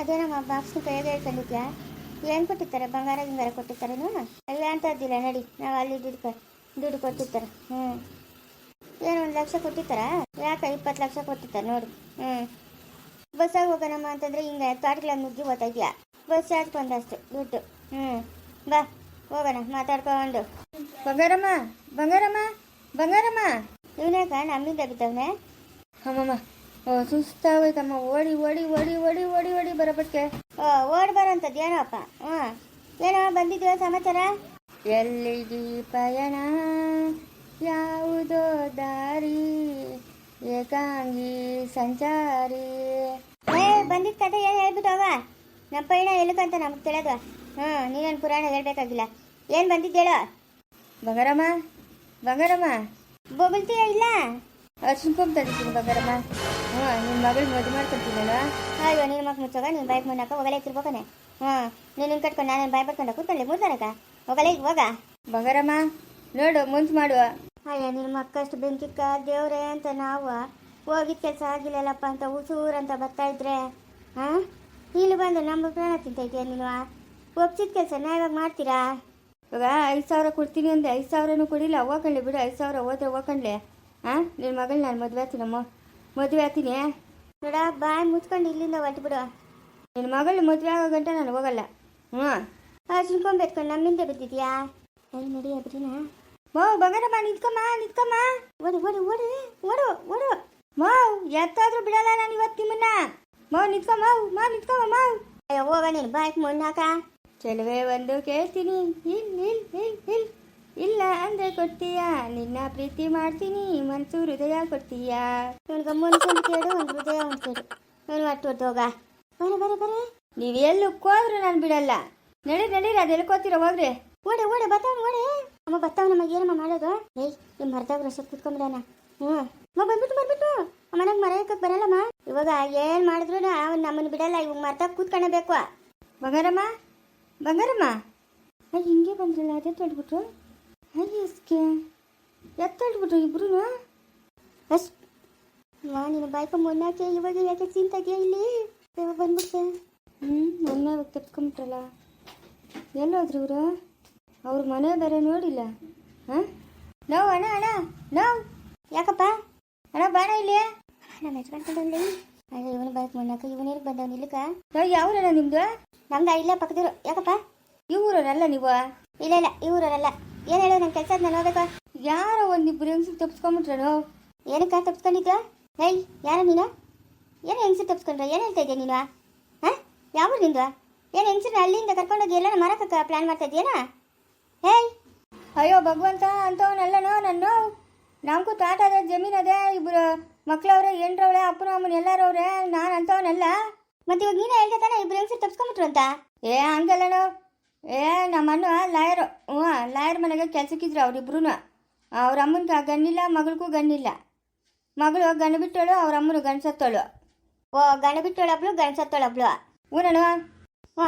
ಅದೇನಮ್ಮ ಬಾಕ್ಸ್ನ ಕೈಯಾಗ ಹೇಳ್ಕೊಂಡಿದ್ಯಾ ಏನು ಕೊಟ್ಟಿರ್ತಾರೆ? ಬಂಗಾರ ಗಿಂಗಾರ ನೋಡ ಎಲ್ಲ ಅಂತ ಅದಿಲ್ಲ ನಡಿ. ನಾವು ಅಲ್ಲಿ ದುಡ್ಡು ದುಡ್ಡು ಕೊಟ್ಟಿರ್ತಾರೆ. ಹ್ಞೂ ಏನು ಒಂದು ಲಕ್ಷ ಕೊಟ್ಟಿರ್ತಾರಾ? ಯಾಕೆ ಇಪ್ಪತ್ತು ಲಕ್ಷ ಕೊಟ್ಟಿರ್ತಾರೆ ನೋಡಿ. ಹ್ಞೂ ಬಸ್ಸಾಗಿ ಹೋಗೋಣಮ್ಮ ಅಂತಂದ್ರೆ ಹಿಂಗೆ ತೋಟಗಳ ನುಗ್ಗಿ ಓದ್ತಾ ಇದೆಯಾ ಬಸ್ ಚಾರ್ಜ್ ಬಂದಷ್ಟು ದುಡ್ಡು. ಹ್ಞೂ ಬಾ, ಹೋಗೋಣ, ಮಾತಾಡ್ಕೊಂಡು. ಬಂಗಾರಮ್ಮ ಬಂಗಾರಮ್ಮ ಬಂಗಾರಮ್ಮ. ಇವನ್ಯಾಕ ನಮ್ಮಿಂದ ಬಿದ್ದವನೇ? ಅಮ್ಮಮ್ಮ ಸುಸ್ತಾಗೋಯ್ತಮ್ಮ ಓಡಿ ಓಡಿ ಓಡಿ ಓಡಿ ಓಡಿ ಓಡಿ ಬರೋಬಕ್ಕೆ ಓ ಓಡ್ ಬರೋಂಥದ್ದು ಏನಪ್ಪ ಹ್ಞೂ. ಏನೋ ಬಂದಿದ್ಯೋ ಸಮಾಚಾರ? ಎಲ್ಲಿಗೆ ಪಯಣ ಯಾವುದೋ ದಾರಿ? ಏಕಾಂಗಿ ಸಂಚಾರಿ? ಏ ಬಂದಿದ್ದ ಕತೆ ಏನು ಹೇಳ್ಬಿಟ್ಟು ಹೋಗ ನಮ್ಮ ಪಯಣ ಎಲ್ಲಿಗಂತ ನಮ್ಗೆ ತಿಳಿದು ಹ್ಞೂ ನೀನೇನು ಪುರಾಣ ಹೇಳ್ಬೇಕಾಗಿಲ್ಲ. ಏನು ಬಂದಿದ್ದೇಳೋ ಬಂಗಾರಮ್ಮ? ಬಂಗಾರಮ್ಮ? ಬೊಬಲ್ತೀಯ ಇಲ್ಲ? ಅರ್ಶಿನ ಕೊಂಬ್ ತಂದಿದ್ದೀನಿ ಬಂಗಾರಮ್ಮ. ಹ್ಞೂ ನಿಮ್ಮ ಮಗಳು ಮದುವೆ ಮಾಡ್ಕೊಂತೀನಲ್ಲ ಅಯ್ಯೋ ನಿನ್ನ ಮಕ್ಕ ಮುಚ್ಚೋಗ ನೀನು ಬೈಕ್ ಮುನ್ನಾಕ ಹೋಗಲೇ ತಿರ್ಬೋಕನೆ ಹ್ಞೂ ನೀನು ಕಟ್ಕೊಂಡು ನಾನು ಬಾಯ್ ಬರ್ಕೊಂಡು ಕೂತ್ಕೊಳ್ಳಿ ಮೂರ್ತಾರಕ ಹೋಗಲೇ ಹೋಗ ಬಂಗಾರಮ್ಮ ನೋಡು ಮುಂಚೆ ಮಾಡುವ. ಅಯ್ಯ ನಿನ್ನ ಮಕ್ಕಷ್ಟು ಬೆಂಕಿಕ್ಕ ದೇವ್ರೆ ಅಂತ ನಾವು ಹೋಗಿದ ಕೆಲಸ ಆಗಿಲ್ಲಲ್ಲಪ್ಪ ಅಂತ ಉಸೂರ್ ಅಂತ ಬರ್ತಾ ಇದ್ರೆ? ಹಾಂ? ಇಲ್ಲಿ ಬಂದು ನಮ್ಮ ಪ್ರಾಣ ತಿಂತೈತೆ ನೀನು? ಒಪ್ಸಿದ ಕೆಲಸ ಇವಾಗ ಮಾಡ್ತೀರಾ? ಇವಾಗ ಐದು ಸಾವಿರ ಕೊಡ್ತೀನಿ ಅಂದೆ ಐದು ಸಾವಿರನೂ ಕೊಡಿಲ್ಲ ಹೋಗಣ್ಲಿ ಬಿಡು ಐದು ಸಾವಿರ ಹೋದ್ರೆ ಹೋಗ್ಕೊಳ್ಳಿ ಹಾಂ ನಿನ್ನ ಮಗಳು ನಾನು ಮದುವೆ ಆಗ್ತೀನಮ್ಮ. ಮದುವೆ ಆಗ್ತೀನಿ. ನೋಡ ಬಾಯ್ ಮುಚ್ಕೊಂಡು ಇಲ್ಲಿಂದ ಹೊಟ್ಬಿಡು ನಿನ್ನ ಮಗಳು ಮದುವೆ ಆಗೋ ಗಂಟ ನಾನು ಹೋಗಲ್ಲ. ಹ್ಞೂ ಬೆತ್ಕೊಂಡು ನಮ್ಮಿಂದ ಬಿದ್ದಿದ್ಯಾ? ಅಲ್ಲಿ ನಡಿ ಅಬ್ರಿನ ಮೋ, ಬಂಗಾರಮ್ಮ ನಿಂತ್ಕಮ್ಮ ನಿಂತ್ಕಮ್ಮ ಓಡಿ ಓಡಿ ಓಡಿ, ಓಡು ಓಡು. ಮೋ ಎತ್ತಾದ್ರೂ ಬಿಡಲ್ಲ ನಾನು ಇವತ್ತು ನಿಮ್ಮನ್ನ. ಮೋ ನಿಂತ್ಕಮ್ಮ ಮಾ ನಿಂತ್ಕಮ್ಮ ಮಾ. ಅಯ್ಯೋ, ಹೋಗ ನೀನು. ಬಾಯ್ಕ್ ಮುನ್ನಾಕ ಚೆಲುವೆ ಒಂದು ಕೇಳ್ತೀನಿ. ಇಲ್ ಇಲ್ ಇಲ್ ಇಲ್. ಇಲ್ಲ ಅಂದ್ರೆ ಕೊಡ್ತೀಯಾ? ನಿನ್ನ ಪ್ರೀತಿ ಮಾಡ್ತೀನಿ ಮನ್ಸು ಹೃದಯ ಕೊಡ್ತೀಯಾ? ಇವನ್ಗೆ ಮುನ್ಸೊಂದು ಕೇಳು, ಒಂದು ಹೃದಯ ಒಂದು ಕೇಳು. ನಾನು ಹೋಗ. ಬರೆ ಬರೆ ಬರೆ ನೀವು ಎಲ್ಲಿ ಹೋದ್ರು ನಾನು ಬಿಡಲ್ಲ. ನಡಿ ನಡೀರಿ, ಅದು ಎಲ್ಕೋತೀರ ಹೋಗ್ರಿ. ಓಡೆ ಓಡೆ ಬರ್ತಾವ್ ಓಡೆ. ಅಮ್ಮ ಬರ್ತಾವ ನಮಗೆ ಏನಮ್ಮ ಮಾಡೋದು? ಏಯ್ ನಿಮ್ಮ ಮರದಾಗ ರಸ ಕುತ್ಕೊಂಡ್ಬಿಡಣ. ಹ್ಞೂ. ಅಮ್ಮ, ಬಂದ್ಬಿಟ್ಟು ಬಂದ್ಬಿಟ್ಟು. ಮನೆಗೆ ಮರ ಹಾಕಕ್ ಬರಲ್ಲಮ್ಮ. ಇವಾಗ ಏನು ಮಾಡಿದ್ರು ಅವ್ನು ನಮ್ಮನ್ನು ಬಿಡಲ್ಲ, ಇವಾಗ ಮರ್ದಾಗ ಕೂತ್ಕೊಳ್ಳಬೇಕು ಬಂಗಾರಮ್ಮ ಬಂಗಾರಮ್ಮ. ಹಿಂಗೆ ಬಂದ್ರಲ್ಲ, ಅದೇ ತೊಳ್ಬಿಟ್ರು ಅಯ್ಯ ಇಸ್ಕೆ ಎತ್ತೊಳ್ಬಿಟ್ರು ಇಬ್ರು ಅಸ್ ಮಾ ನಿನ್ನ ಬಾಯ್ಕ ಮೊನ್ನಾಕೆ, ಇವಾಗ ಯಾಕೆ ಚಿಂತಾಗೆ ಇಲ್ಲಿ? ಇವಾಗ ಬಂದ್ಬಿಟ್ಟೆ. ಹ್ಞೂ ಮೊನ್ನೆ ಇವಾಗ ತಪ್ಕೊಂಬಿಟ್ರಲ್ಲ. ಎಲ್ಲೋದ್ರು ಇವರು? ಅವ್ರ ಮನೆ ಬೇರೆ ನೋಡಿಲ್ಲ. ಹಾಂ? ನೋವು, ಅಣ್ಣ ಅಣ್ಣ, ನೋವು. ಯಾಕಪ್ಪ? ಅಣ್ಣ, ಬಾಣ ಇಲ್ಲಿ. ನಮ್ಮ ಹೆಚ್ಕೊಂಡ್ಕೊಂಡಲ್ಲಿ ಅಯ್ಯೋ, ಇವನು ಬಾಯ್ಕ್ ಮೊನ್ನಾಕ ಇವನೇನು ಬಂದವನು ಇಲ್ಲಕ ನಾವು ಯಾವ್ರಣ್ಣ ನಿಮ್ಮದು ನಮ್ದು? ಇಲ್ಲ, ಪಕ್ಕದಿರು. ಯಾಕಪ್ಪ? ಈ ಊರಲ್ಲ ನೀವು? ಇಲ್ಲ ಇಲ್ಲ ಇವರಲ್ಲ ಏನು ಹೇಳೋ ನನ್ನ ಕೆಲಸ ನಾನು ಯಾರೋ ಇಬ್ಬರು ಹೆಂಗ್ಸಿಗೆ ತಪ್ಸ್ಕೊಂಬಿಟ್ರೇನು? ಏನಕ್ಕ ತಪ್ಸ್ಕೊಂಡಿದ್ಯಾ? ಹೇಯ್ ಯಾರ ನೀನು? ಏನು ಹೆಂಗ್ಸಿ ತಪ್ಸ್ಕೊಂಡ್ರ? ಏನು ಹೇಳ್ತಾ ಇದ್ಯಾ ನೀನು? ಹಾಂ? ಯಾವ ನಿಂದು? ಏನು ಹೆಂಗಸರನ್ನ ಅಲ್ಲಿಂದ ಕರ್ಕೊಂಡೋಗಿ ಎಲ್ಲ ಮರಕ್ಕೆ ಪ್ಲ್ಯಾನ್ ಮಾಡ್ತಾ ಇದೆಯೇನಾ ಹೇಯ್ ಅಯ್ಯೋ, ಭಗವಂತ ಅಂತವನಲ್ಲನೋ ನನ್ನ? ನಮಗೂ ತಾಟ ಅದೇ ಜಮೀನ್ ಅದೇ, ಇಬ್ರು ಮಕ್ಳವ್ರೆ ಎಂಟ್ರವ್ರೆ ಅಪ್ಪನ ಅಮ್ಮನ ಎಲ್ಲಾರವ್ರೆ, ನಾನು ಅಂತವನಲ್ಲ ಮತ್ತೆ ಇವಾಗ ನೀನೇ ಹೇಳ್ದೆ ತಾನೆ ಇಬ್ರು ಹೆಂಗ್ಸರು ತಪ್ಸ್ಕೊಂಬಿಟ್ರು ಅಂತ? ಏ, ಹಂಗಲ್ಲನೋ. ಏ ನಮ್ಮ ಅಣ್ಣ ಲಾಯರು, ಹ್ಞೂ, ಲಾಯರ್ ಮನೆಗೆ ಕೆಲಸಕ್ಕಿದ್ರು ಅವರಿಬ್ರು ಅವ್ರ ಅಮ್ಮನ ಗಣ್ಣಿಲ್ಲ, ಮಗಳಿಗೂ ಗಣ್ಣಿಲ್ಲ. ಮಗಳು ಗಣ ಬಿಟ್ಟಳು, ಅವ್ರ ಅಮ್ಮನು ಗಣಸತ್ತೋಳು ಸತ್ತೋಳು. ಓ ಗಣ ಬಿಟ್ಟೊಳಬ್ಳು ಗಣಸತ್ತೋಳಬ್ಳು ಊರಣ ಹ್ಞೂ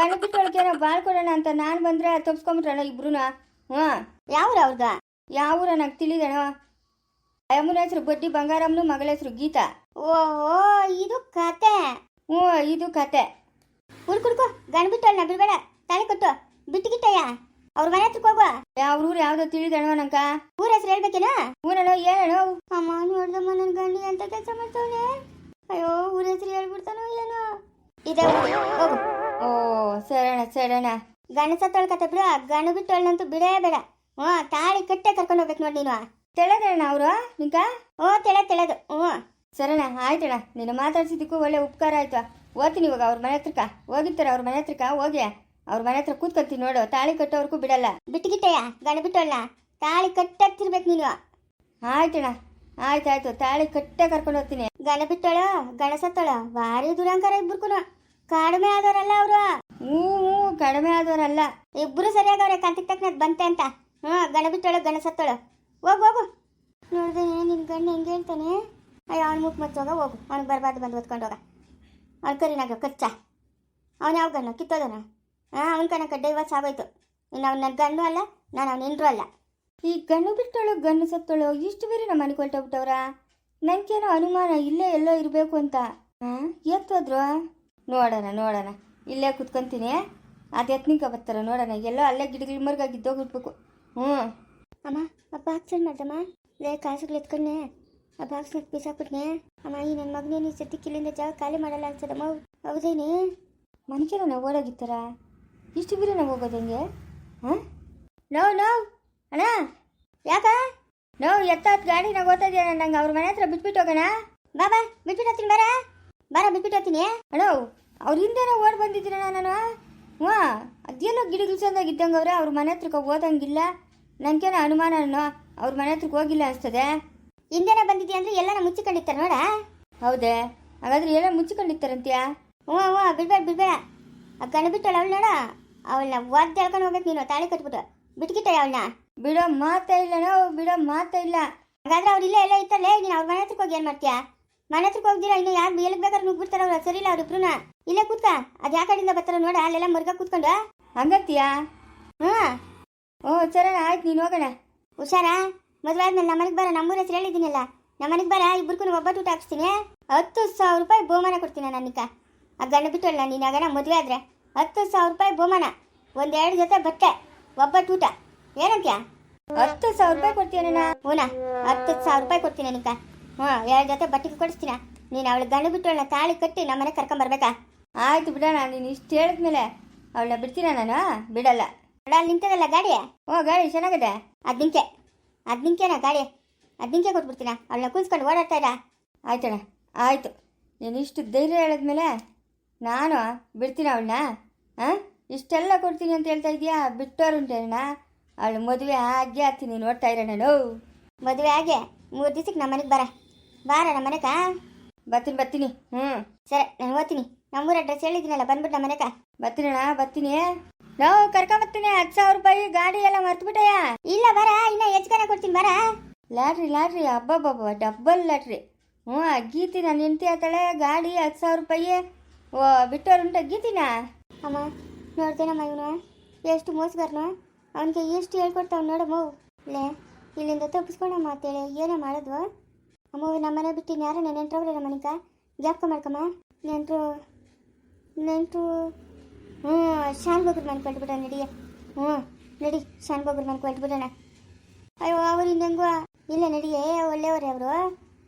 ಅದಕ್ಕೆ ಗಣ ಬಾಳ್ ಕೊಡೋಣ ಅಂತ ನಾನು ಬಂದರೆ ತಪ್ಸ್ಕೊಂಬಿಟ್ರಣ ಇಬ್ರು ಹ್ಞೂ. ಯಾವ್ರ ಅವ್ರದ? ಯಾವ ಊರ ನಂಗೆ ತಿಳಿದಣ ಅಮ್ಮನ ಹೆಸರು ಬಡ್ಡಿ ಬಂಗಾರಮ್ಮನು ಮಗಳ ಹೆಸರು ಗೀತಾ. ಓ, ಇದು ಕತೆ. ಹ್ಞೂ, ಇದು ಕತೆ. ಹುಡ್ ಕುಡ್ಕೊ ಬಿಟ್ಟು ಬಿಟ್ಟೊಳ್ನ ಬಿಡಬೇಡ. ತಾಳಿ ಕೊಟ್ಟು ಬಿಟ್ಟುಗಿಟ್ಟಯ್ಯ ಅವ್ರ ಮನೆ ಹತ್ರಕ್ಕೆ ಹೋಗುವ. ಯಾವ ಊರು ಯಾವ್ದು ತಿಳಿದಣ್ಣ ನಂಕ ಊರ ಹೆಸರು ಹೇಳ್ಬೇಕೇನಾ? ಹ್ಞೂನಣ್ಣ ಏನಣ್ಣ ಅಮ್ಮ ನೋಡ್ದಮ್ಮ ನನ್ನ ಗಂಡಿ ಅಂತ ಕೆಲಸ ಮಾಡ್ತಾವನೆ. ಅಯ್ಯೋ ಊರ ಹೆಸರು ಹೇಳ್ಬಿಡ್ತಾನೋ ಏನೋ. ಇದೆ ಊರು. ಹೋಗು. ಓ ಸರಣ ಸರಣ. ಗಂಡ ಸತ್ತೊಳ್ಕತ್ತೆ ಬಿಡು. ಗಂಡು ಬಿಟ್ಟು ಅಳ್ಳಂತೂ ಬಿಡೇ ಬೇಡ. ಹ್ಞೂ ತಾಳಿ ಕಟ್ಟೆ ಕರ್ಕೊಂಡು ಹೋಗ್ಬೇಕು ನೋಡಿ ನೀನು. ತೆಳದಣ್ಣ ಅವರು ನಿಂಕ? ಓ ತೆಳ ತೆಳದು. ಹ್ಞೂ. ಸರಣ ಆಯ್ತಣ್ಣ. ನೀನು ಮಾತಾಡ್ಸಿದ್ದಕ್ಕೂ ಒಳ್ಳೆ ಉಪಕಾರ ಆಯ್ತು. ಓದ್ತೀನಿ ಇವಾಗ ಅವ್ರ ಮನೆ ಹತ್ರಕ್ಕ. ಹೋಗಿರ್ತಾರೆ ಅವ್ರ ಮನೆ ಹತ್ರಕ್ಕ ಹೋಗಿ ಅವ್ರ ಮನೆ ಹತ್ರ ಕೂತ್ಕೊಳ್ತೀನಿ ನೋಡು ತಾಳಿ ಕಟ್ಟೋರ್ಗೂ ಬಿಡಲ್ಲ. ಬಿಟ್ಟಿಗಿಟ್ಟಯ್ಯ ಗಣ ಬಿಟ್ಟಲ್ಲ. ತಾಳಿ ಕಟ್ಟಾಗ್ತಿರ್ಬೇಕು ನೀನು. ಆಯ್ತಣ್ಣ ಆಯ್ತಾಯ್ತು ತಾಳಿ ಕಟ್ಟೆ ಕರ್ಕೊಂಡು ಹೋಗ್ತೀನಿ. ಗಣ ಬಿಟ್ಟಳ ಗಣ ಸತ್ತೋಳ. ಭಾರಿ ದುರಂಕಾರ ಇಬ್ರು ಕಡಿಮೆ ಆದವರಲ್ಲ ಅವರು. ಹ್ಞೂ ಹ್ಞೂ ಕಡಿಮೆ ಆದವರಲ್ಲ. ಇಬ್ಬರು ಸರಿಯಾಗವ್ರೆ ಕಂತಿಗೆ ತಕ್ಕನದ್ ಬಂತೆ ಅಂತ. ಹ್ಞೂ ಗಣ ಬಿಟ್ಟೋಳು ಗಣ ಸತ್ತೋಳು. ಹೋಗು ಹೋಗು. ನೋಡಿದ್ರೆ ನಿನ್ನ ಗಣ್ಣ ಹೆಂಗೆ ಹೇಳ್ತಾನೆ? ಅಯ್ಯೋ ಅವ್ನು ಮುಖ ಮತ್ತೋಗ ಹೋಗ ಹೋಗು. ಅವ್ನಿಗೆ ಬರಬಾರ್ದು ಬಂದು ಓದ್ಕೊಂಡು ಹೋಗ. ಅವ್ನು ಕರಿನಾಗ ಕಚ್ಚ. ಅವನ ಯಾವ ಗಂಡ? ಕಿತ್ತೋದನ? ಹಾಂ ಕಣ ಕನಕ ಡೈವರ್ಸ್ ಆಗೋಯ್ತು ಇನ್ನು ಅವನ ಗಣ್ಣು ಗಂಡು ಅಲ್ಲ ನಾನು ಅವನ ಹೆಂಡ್ರು ಅಲ್ಲ. ಈ ಗಣ್ಣು ಬಿಟ್ಟೋಳು ಗಣ್ಣು ಸತ್ತೋಳು ಇಷ್ಟು ಬೇರೆ ನಮ್ಮ ಮನೆಗೆ ಹೊರಟೋಗ್ಬಿಟ್ಟವ್ರ ನನಗೇನೋ ಅನುಮಾನ ಇಲ್ಲೇ ಎಲ್ಲೋ ಇರಬೇಕು ಅಂತ. ಹಾಂ ಎತ್ತೋದ್ರು? ನೋಡೋಣ ನೋಡೋಣ. ಇಲ್ಲೇ ಕುತ್ಕೊಂತೀನಿ. ಅದು ಎತ್ನಿಕ ಬರ್ತಾರ ನೋಡೋಣ. ಎಲ್ಲೋ ಅಲ್ಲೇ ಗಿಡಗಳ ಮರ್ಗಾಗಿದ್ದೋಗ್ಬಿಡ್ಬೇಕು ಹ್ಞೂ ಅಮ್ಮ ಅಪ್ಪ ಏನು ಮಾಡ್ದಮ್ಮ ಲೇ ಕಾಸುಗಳು ಎತ್ಕೊಂಡೆ. ಆ ಬಿಸಾಕ್ಬಿಟ್ನೆ ಅಮ್ಮ, ಈ ನನ್ನ ಮಗನೇನು ಸದ್ಯಕ್ಕೆ ಇಲ್ಲಿಂದ ಜಾಗ ಖಾಲಿ ಮಾಡಲ್ಲ ಅನ್ಸದಮ್ಮ ಹೌದೇನೆ? ನಾವು ಓಡಾಗಿತ್ತಾರ ಇಷ್ಟು ಬೀರ ನಾವು ಹೋಗೋದು ಹೆಂಗೆ? ಹಾಂ? No no. ಅಣ್ಣ, ಯಾಕ? ನೋವು ಹತ್ತು ಗಾಡಿ ನಾವು ಓದ್ತಾ ಇದೆಯಾ ನಂಗೆ ಅವ್ರ ಮನೆ ಹತ್ರ ಬಿಟ್ಬಿಟ್ಟು ಹೋಗೋಣ. ಬಾ ಬಿಟ್ಬಿಟ್ಟು ಹೋಗ್ತೀನಿ, ಬಾರ. ಬಾರ, ಬಿಟ್ಬಿಟ್ಟು ಹೋಗ್ತೀನಿ. ಅಣ್ಣ, ಅವ್ರ ನಾವು ಓಡ್ ಬಂದಿದ್ದೀರಣ್ಣ ನಾನು. ಹ್ಞೂ ಅದೆಲ್ಲೋ ಗಿಡಗಳು ಚಂದಾಗಿ ಇದ್ದಂಗೆ ಅವ್ರೆ. ಅವ್ರ ಮನೆ ಹತ್ರಕ್ಕೆ ಓದಂಗಿಲ್ಲ ನನಗೇನೋ ಅನುಮಾನ ಅವ್ರ ಮನೆ ಹತ್ರಕ್ಕೆ ಹೋಗಿಲ್ಲ ಅನಿಸ್ತದೆ. ಹಿಂದೆನೆ ಬಂದಿದ್ಯಾ ಅಂದ್ರೆ ಎಲ್ಲನ ಮುಚ್ಚಿಕೊಂಡಿರ್ತಾರೆ ನೋಡ. ಹೌದೇ? ಹಾಗಾದ್ರೆ ಎಲ್ಲ ಮುಚ್ಚಿಕೊಂಡಿರ್ತಾರಂತೀಯಾ? ಹ್ಞೂ ಹ್ಞೂ ಬಿಡ್ಬೇಡ ಬಿಡ್ಬೇಡ. ಆ ಕಣ್ಣು ಬಿಟ್ಟಳ ಅವಳು ನೋಡ. ಅವಳನ್ನ ಒದ್ದು ಹೇಳ್ಕೊಂಡು ಹೋಗ್ಬೇಕು ನೀನು ತಾಳಿ ಕಟ್ಬಿಟ್ಟು. ಬಿಟ್ಕಿಟ್ಟ ಅವಳನ್ನ? ಬಿಡೋ ಮಾತೇ ಇಲ್ಲ ನೋವು ಬಿಡೋ ಮಾತೇ ಇಲ್ಲ. ಹಾಗಾದ್ರೆ ಅವ್ರು ಇಲ್ಲೇ ಎಲ್ಲ ಇತ್ತಲ್ಲೇ ನೀನು ಅವ್ರ ಮನೆ ಹತ್ರಕ್ಕೆ ಹೋಗಿ ಏನು ಮಾಡ್ತೀಯಾ? ಮನೆ ಹತ್ರಕ್ಕೆ ಹೋಗ್ದಿರಾ? ಇನ್ನು ಯಾರು ಎಲ್ಲಿಗೆ ಬೇಕಾದ್ರೆ ನುಗ್ಬಿಡ್ತಾರ ಅವ್ರು ಸರಿ ಇಲ್ಲ ಅವ್ರಿಬ್ರುನ. ಇಲ್ಲೇ ಕೂತ್ಕ. ಅದು ಯಾವ ಕಡೆಯಿಂದ ಬರ್ತಾರ ನೋಡ ಅಲ್ಲೆಲ್ಲ ಮರ್ಗ ಕೂತ್ಕೊಂಡು. ಹಂಗತ್ತೀಯಾ ಹ್ಞೂ. ಓ ಸರಣ ಆಯ್ತು ನೀನು ಹೋಗೋಣ. ಹುಷಾರಾ? ಮದುವೆ ಆದ್ಮೇಲೆ ನಮ್ಮನೆಗೆ ಬರ, ನಮ್ಮೂರ ಹೆಸರು ಹೇಳಿದ್ದೀನಲ್ಲ. ನಮ್ಮನೆಗೆ ಬರ ಇಬ್ಬರಿಗೂ ಒಬ್ಬ ಊಟ ಹಾಕ್ಸ್ತೀನಿ. ಹತ್ತು ಸಾವಿರ ರೂಪಾಯಿ ಬಹುಮಾನ ಕೊಡ್ತೀನಿ ನನ್ನಿಕ ಆ ಗಂಡ ಬಿಟ್ಟಲ್ಲ ನೀನು ಆಗ ಮದುವೆ ಆದ್ರೆ. ಹತ್ತು ಸಾವಿರ ರೂಪಾಯಿ ಬಹುಮಾನ. ಒಂದೆರಡು ಜೊತೆ ಬಟ್ಟೆ, ಒಬ್ಬ ಊಟ ಏನಂತ್ಯಾ? ಹತ್ತು ಸಾವಿರ ರೂಪಾಯಿ ಕೊಡ್ತೀನಿ ಹೂನ? ಹತ್ತು ಸಾವಿರ ರೂಪಾಯಿ ಕೊಡ್ತೀನಿ ನಿನಕ. ಹ್ಞೂ, ಎರಡು ಜೊತೆ ಬಟ್ಟೆಗೆ ಕೊಡಿಸ್ತೀನ? ನೀನು ಅವಳು ಗಂಡ ಬಿಟ್ಟವಳನ್ನ ತಾಳಿ ಕಟ್ಟಿ ನಮ್ಮನೆ ಕರ್ಕೊಂಬರ್ಬೇಕಾ ಆಯ್ತು ಬಿಡೋಣ, ನೀನು ಇಷ್ಟು ಹೇಳಿದ್ಮೇಲೆ ಅವಳನ್ನ ಬಿಡ್ತೀನ ನಾನು? ಬಿಡಲ್ಲ. ಅಲ್ಲಿ, ನಿಂತದಲ್ಲ ಗಾಡಿ? ಓ ಗಾಡಿ ಚೆನ್ನಾಗಿದೆ. ಅದ್ನಿಂಕೆ ಅದ್ನಿಂಕೆನಾ ಗಾಡಿ. ಅದ್ನಿಂಕೆ ಕೊಟ್ಬಿಡ್ತೀನ? ಅವಳನ್ನ ಕೂತ್ಕೊಂಡು ಓಡಾಡ್ತಾ ಇರ ಆಯ್ತಣ್ಣ ಆಯಿತು. ನೀನು ಇಷ್ಟು ಧೈರ್ಯ ಹೇಳಿದ್ಮೇಲೆ ನಾನು ಬಿಡ್ತೀನಿ ಅವಳನ್ನ. ಹಾಂ ಇಷ್ಟೆಲ್ಲ ಕೊಡ್ತೀನಿ ಅಂತ ಹೇಳ್ತಾ ಇದೀಯಾ ಬಿಟ್ಟೋರುಂಟೇನ ಅವಳು ಮದುವೆ ಆಗಿ ಆಗ್ತೀನಿ ನೋಡ್ತಾ ಇರೋಣ ನೋವು ಮದುವೆ ಆಗಿ ಮೂರು ದಿವಸಕ್ಕೆ ನಮ್ಮ ಮನೆಗೆ ಬರ. ಬಾರ ನಮ್ಮ ಮನೆಗ ಬರ್ತೀನಿ ಬರ್ತೀನಿ. ಹ್ಞೂ ಸರಿ ನಾನು ಓದ್ತೀನಿ. ನಮ್ಮೂರ ಅಡ್ರೆಸ್ ಹೇಳಿದ್ದೀನಲ್ಲ ಬಂದ್ಬಿಟ್ಟು ನಮ್ಮ ಮನೆಗ ಬರ್ತೀನಣ್ಣ ಬರ್ತೀನಿ. ನಾವು ಕರ್ಕೊಂಬರ್ತೀನಿ ಹತ್ತು ಸಾವಿರ ರೂಪಾಯಿ ಗಾಡಿ ಎಲ್ಲ ಮರ್ತ್ಬಿಟ್ಟಯ್ಯ. ಇಲ್ಲ ಬರ ಇನ್ನ ಹೆಚ್ಚಿಗೆ ಕೊಡ್ತೀನಿ ಬರ. ಲಾಟ್ರಿ ಲಾಟ್ರಿ ಅಬ್ಬಬ್ಬಬ್ಬ ಡಬ್ಬಲ್ ಲಾಟ್ರಿ ಹ್ಞೂ ಗೀತಿ ನಾನು ಹೆಂಡತಿ ಆತಾಳೆ ಗಾಡಿ ಹತ್ತು ಸಾವಿರ ರೂಪಾಯಿ. ಓ ಬಿಟ್ಟೋರುಂಟ ಗೀತಿನ? ಅಮ್ಮ ನೋಡ್ತೇನಮ್ಮ ಇವನು. ಎಷ್ಟು ಮೋಸಗಾರನು? ಅವನಿಗೆ ಎಷ್ಟು ಹೇಳ್ಕೊಡ್ತಾವ್ ನೋಡಮ್ಮ ಲೇ ಇಲ್ಲಿಂದ ತಪ್ಪಿಸ್ಕೊಂಡಮ್ಮ ಅಂತೇಳಿ ಏನೇ ಮಾಡೋದು ಅಮ್ಮ ನಮ್ಮ ಮನೆ ಬಿಟ್ಟು ಯಾರ ನೆಂಟ್ರು ನಮ್ಮ ಮನೆಗ? ಜ್ಞಾಪಕ ಮಾಡ್ಕಮ್ಮ. ನೆಂಟರು ನೆಂಟ್ರು ಹ್ಞೂ, ಶಾನ್ ಬಗ್ರು ಮನೆ ಕೊಟ್ಬಿಡ ನಡಿಯ ಹ್ಞೂ, ನಡಿ, ಶಾನ್ ಬಗ್ರು ಮನೆ ಕೊಟ್ಬಿಡೋಣ. ಅಯ್ಯೋ ಅವ್ರು ಇನ್ನೆಂಗು ಇಲ್ಲ ನಡಿಯೇ ಒಳ್ಳೆಯವ್ರೆ ಅವರು.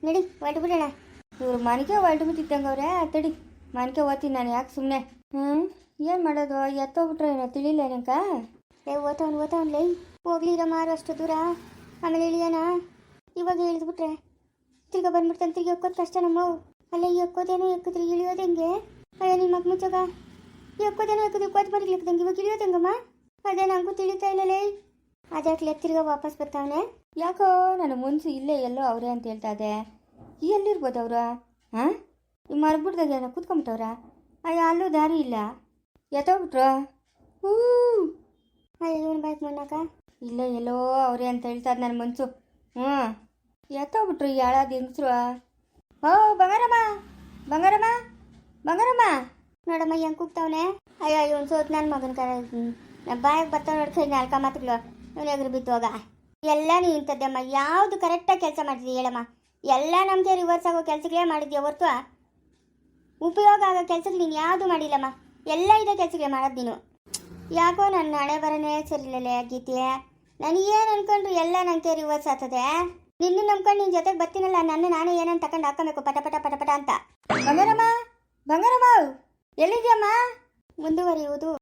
ನಡಿ ಹೊಟ್ಬಿಡೋಣ ಇವ್ರು ಮನೆಗೆ ಹೊರಟು ಬಿಟ್ಟಿದ್ದಂಗೆ ಅವ್ರೆ, ತಡಿ. ಮನೆಗೆ ಓದ್ತೀನಿ ನಾನು ಯಾಕೆ ಸುಮ್ಮನೆ ಹ್ಞೂ, ಏನು ಮಾಡೋದು? ಎತ್ತೋಗ್ಬಿಟ್ರೆ ಏನೋ ತಿಳಿಲ್ಲ ಏನಕ್ಕ ಏ, ಓತವನ್ ಓತವನ್, ಲೈ. ಹೋಗ್ಲಿ ಮಾರು ಅಷ್ಟು ದೂರ. ಆಮೇಲೆ ಇಳಿಯೋಣ. ಇವಾಗ ಇಳಿದ್ಬಿಟ್ರೆ ತಿರ್ಗಾ ಬಂದ್ಬಿಡ್ತಾನೆ, ತಿರ್ಗಿ ಎಕ್ಕೋದು ಕಷ್ಟ ನಮ್ಮವು ಅಲ್ಲ ಎಕ್ಕೋದೇನೋ, ಎಕ್ಕಿದ್ರೆ ಇಳಿಯೋದು ಹೆಂಗೆ? ಅಯ್ಯೋ ನಿಮ್ಮ ಮಗ ಮುಚ್ಚೋಗ. ಎಕ್ಕೋದೇನೋ ಎಕ್ಕಿದ್ರೆ ಕೊತ್ತು ಮರಿಗೆ ಎಕ್ಕದಂಗೆ ಇವಾಗ ಇಳಿಯೋದು ಹೆಂಗಮ್ಮ ಅದೇ ನಂಗೂ ತಿಳಿತಾ ಇಲ್ಲ ಲೈ ಅದಾಕ್ಲೆ ತಿರ್ಗಾ ವಾಪಸ್ ಬರ್ತಾವನೆ ಯಾಕೋ ನನ್ನ ಮುನ್ಸು ಇಲ್ಲೇ ಎಲ್ಲೋ ಅವರೇ ಅಂತ ಹೇಳ್ತಾ ಇದ್ದೆ ಎಲ್ಲಿರ್ಬೋದು ಅವ್ರ ಹಾಂ ಈ ಮರ್ಬಿಡ್ದಾಗ ಏನೋ ಕೂತ್ಕೊಂಬಿಟ್ಟವ್ರ ಅಯ್ಯ ಅಲ್ಲೂ ದಾರಿ ಇಲ್ಲ ಎತ್ತೋಗ್ಬಿಟ್ರ ಹೂ ಅಯ್ಯೋ ಬಾಯ್ತು ಮಣ್ಣಕ್ಕ ಇಲ್ಲೇ ಎಲ್ಲೋ ಅವರೇ ಅಂತ ಹೇಳ್ತಾ ನನ್ನ ಮನ್ಸು ಹ್ಞೂ ಎತ್ತೋಗ್ಬಿಟ್ರು ಈ ಹಾಳಾದ ಹೆಂಗಸ್ರು ಓ ಬಂಗಾರಮ್ಮ ಬಂಗಾರಮ್ಮ ಬಂಗಾರಮ್ಮ ನೋಡಮ್ಮ, ಹೆಂಗೆ ಕೂಗ್ತಾವನೆ? ಅಯ್ಯೋ ಇವನು ಸೋತ್ ನನ್ನ ಮಗನ ಕರ ಬಾಯಾಗ ಬರ್ತಾವ ನೋಡ್ಕೈ ನಾಲ್ಕ ಮಾತುಗಳು ಇವನು ಎದುರು ಬಿದ್ದೋಗ. ಎಲ್ಲ ನೀ ಇಂಥದ್ದಮ್ಮ, ಯಾವುದು ಕರೆಕ್ಟಾಗಿ ಕೆಲಸ ಮಾಡ್ತಿದ್ದಿ ಹೇಳಮ್ಮ. ಎಲ್ಲ ನಮಗೆ ರಿವರ್ಸ್ ಆಗೋ ಕೆಲಸಗಳೇ ಮಾಡಿದ್ಯಾ ಹೊರ್ತು? ಉಪಯೋಗ ಆಗೋ ಕೆಲ್ಸಕ್ಕೆ ನೀನು ಯಾವುದು ಮಾಡಿಲ್ಲಮ್ಮ. ಎಲ್ಲ ಇದೇ ಕೆಲಸಗಳೇ ಮಾಡೋದು ನೀನು. ಯಾಕೋ ನನ್ನ ಹಣೆ ಬರನೇ ಸರಿಯಿಲ್ಲಲೇ ಗೀತೆ? ನನಗೇನು ಅನ್ಕೊಂಡ್ರು ಎಲ್ಲ ನನಗೆ ರಿವರ್ಸ್ ಆಗ್ತದೆ? ನಿನ್ನ ನಂಬ್ಕೊಂಡು ನಿನ್ನ ಜೊತೆಗೆ ಬರ್ತೀನಲ್ಲ, ನನ್ನ ನಾನೇ ಏನಂತ ತಕೊಂಡು ಹಾಕೋಬೇಕು ಪಟ ಪಟ ಪಟ ಪಟ ಅಂತ. ಬಂಗಾರಮ್ಮ? ಬಂಗಾರಮ್ಮ? ಎಲ್ಲಿದ್ಯಮ್ಮ? ಮುಂದುವರಿಯುವುದು.